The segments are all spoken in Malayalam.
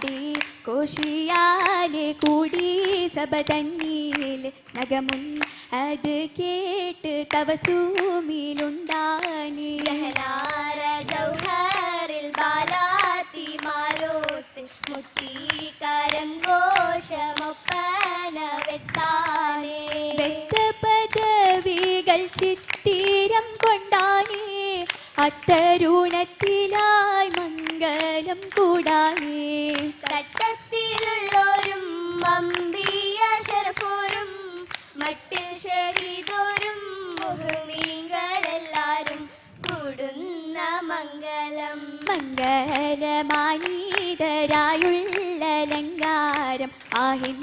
പാടി കോശിയാലെ കൂടി സഭ തന്നീൽ നഗമുൻ. അത് കേട്ട് തവസൂമിലുണ്ടാനേ ജഹനാര ജൗഹറിൽ ബാലാത്തി മാരോത്ത് മുട്ടി കരങ്കോശമൊപ്പന വെത്താനേ പദവികൾ ചിത്തീരം കൊണ്ടാനേ അത്തരുണത്തിലായി മംഗലം കൂടാനേ തട്ടത്തിലുള്ളോരും മമ്പിയ ഷർഫോരും മട്ടിൽ ഷഹീദോരും മുഹ്മീങ്ങളെല്ലാരും കൂടുന്ന മംഗലം. മംഗലമാനീതരായുള്ള അലങ്കാരം ആഹിൻ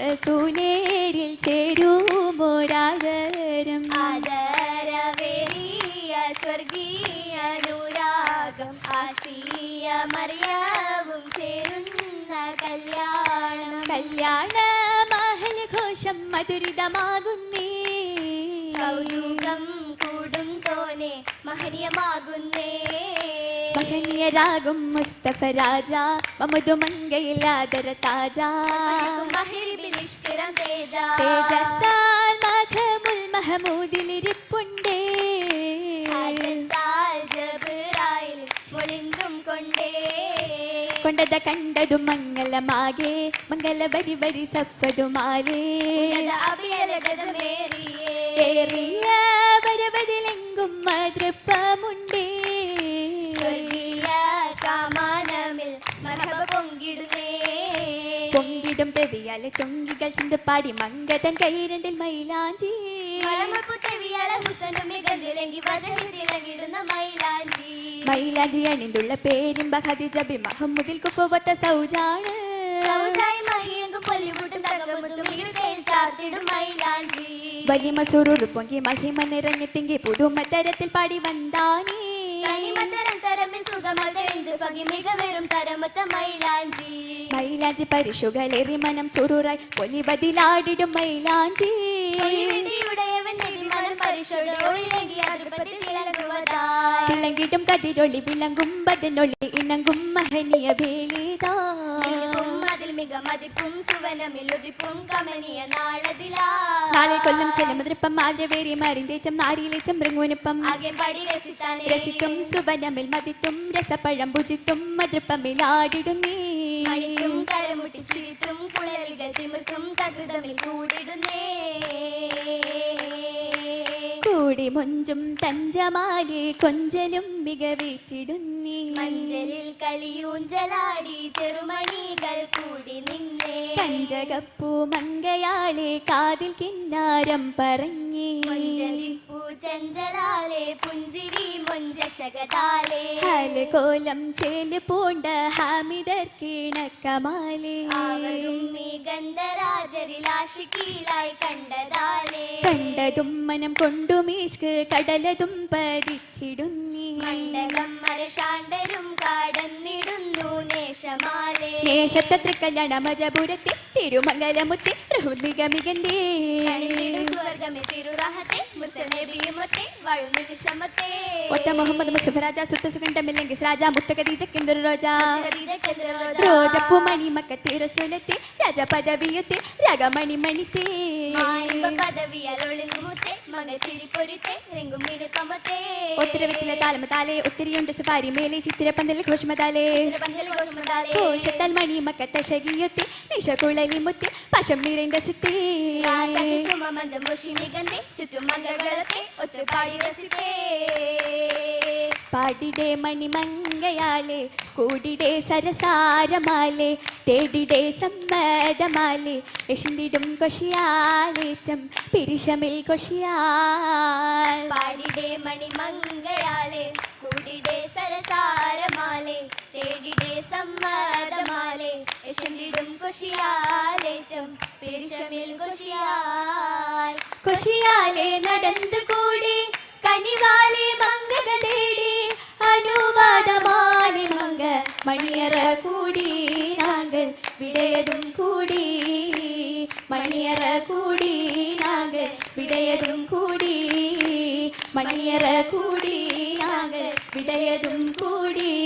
റസൂലേരിൽ ചേരുമോരാഗരം. ആദരവേറിയ ആസിയ മറിയാവും ചേരുന്ന കല്യാണം. കല്യാണ മഹൽ ഘോഷം മധുരിതമാകുന്നേ കൗതുകം കൂടും തോനെ മഹനീയമാകുന്നേ. മഹനീയരാകും മുസ്തഫ രാജ മമതു മംഗയിലാദര തേജ. തേജസ്സാൽ മഖമുൽ മഹമൂദിലിരിപ്പുണ്ടേ കൊണ്ടത കണ്ടതു മംഗലമാകെ. മംഗല ബരി ബരി സഫടുമാലേ ഏറിയ. മതൃപ്പമുണ്ടേ. പൊങ്കിടുന്നേ. പൊങ്കിടും തെവിയാലെ ചൊങ്കികൾ ചിന്തപ്പാടി മങ്കതൻ കൈരണ്ടിൽ മൈലാഞ്ചി. മൈലാഞ്ചി. മൈലാജി അണിന്തുള്ള പേരും ബഹദിജ ബി മഹമ്മദിൽ കുഫവത്ത സൗജാണ്. വലിയ പാടി വന്താനേ. മൈലാഞ്ചി. പരിശുകളേറി മനം സുറൂറായി പൊലി ബതിലാടിടും മൈലാഞ്ചി അതിർപ്പത്തിൽ കതിരൊളി വിളങ്ങും ബദനൊളി ഇണങ്ങും മഹനീയ വേളിതാ നിൽപ്പും അതിൽ മിക മതിപ്പും സുവനമിൽ ഉദിപ്പും കമനീയ നാളതിലാ. നാളെ കൊല്ലം ചെലമുദ്രപ്പം മാതൃവേരി മറിന്തേച്ചം നാരിയിലേച്ചം മൃങ്ങുവനുപ്പം ആകെ പടി രസിത്താനേ. രസിക്കും സുവനമിൽ മതിത്തും രസപ്പഴം ഭുജിത്തും മതൃപ്പമിലാടിടുന്നേ മണിക്കും കരമുട്ടി ചിരിത്തും കുഴലുകൾ തിമിർത്തും തകൃതമിൽ കൂടിടുന്നേ. കൂടി മൊഞ്ചും തഞ്ചമാലി കൊഞ്ചലും മികവേറ്റിടുന്നേ. മഞ്ചലിൽ കളിയൂഞ്ചലാടി ചെറുമണികൾ കൂടി നിന്നേ. കഞ്ചകപ്പൂ മങ്കയാളെ കാതിൽ കിന്നാരം പറഞ്ഞേ. ചഞ്ചലാലെ പുഞ്ചിരി മൊഞ്ചശകതാലേ ഹലകോലം ചേൽ പൂണ്ട ഹാമിദർ കീണക്കമാലേ. ഗന്ധരാജരിലാശിക്കീലായി കണ്ടതാലേ. കണ്ടതും മനം കൊണ്ടുമീഷ്ക് കടലതും പതിച്ചിടുന്നി. മണ്ഡലം മരശാണ്ടരും കാടന്നിടുന്നു നേശമാലേ നേശത്തെ തൃക്കല്യാണ മജപുരത്തെ തിരുമംഗലമുത്തെ വഴുന്നു വിഷമത്തെ. ഒറ്റ മുഹമ്മദ് മുസ്തഫ രാജ സുത്ത സുഗന്ധമില്ലെങ്കിൽ രാജ മുത്തകദീജക്കെന്തൊരു രോജ ഖദീജ രോജപ്പൂ മണിമക്കത്തെ റസുലത്തെ രാജ പദവിയത്തെ രഗമണി മണിത്തേ പദവിയാൽ ഒളിങ്ങുമുത്തെ മക ചിരിപ്പൊരുത്തെ രംഗും മിനുക്കമത്തെ ഒത്തിരവിത്തിലെ താലമ താലേ ഒത്തിരിയുണ്ട് സഫാരി മേലെ ചിത്തിരപ്പന്തൽ ഘോഷമതാലേ. പന്തൽ മണി മക്കത്ത ശരിയൊത്തി നിശകുഴലി മുത്തി പശം നിറൈந்த സിത്തേ ചുറ്റും മംഗളത്തെ ഒത്തുപാടി രസിത്തേ പാടിടേ മണിമങ്കയാളെ കൂടിടേ സരസാരമാലേ തേടിടേ സമ്മതമാലേ. യശിന്തിടും കൊഷിയാലേച്ചം പിരിശമിൽ കൊഷിയാൽ പാടിടേ മണിമങ്കയാലേ കൂടിടേ സരസാരമാലേ തേടിടേ സമ്മതമാലേ. യശന്തിടും കൊഷിയാലേറ്റം പിരിശമിൽ കൊഷിയാൽ കൊഷിയാലേ നടന്നു കൂടി കനിവാലേ മംഗള തേടി. மணியர கூடி நாங்கள் விடையதும் கூடி. மணியர கூடி நாங்கள் விடையதும் கூடி. மணியர கூடி நாங்கள் விடையதும் கூடி.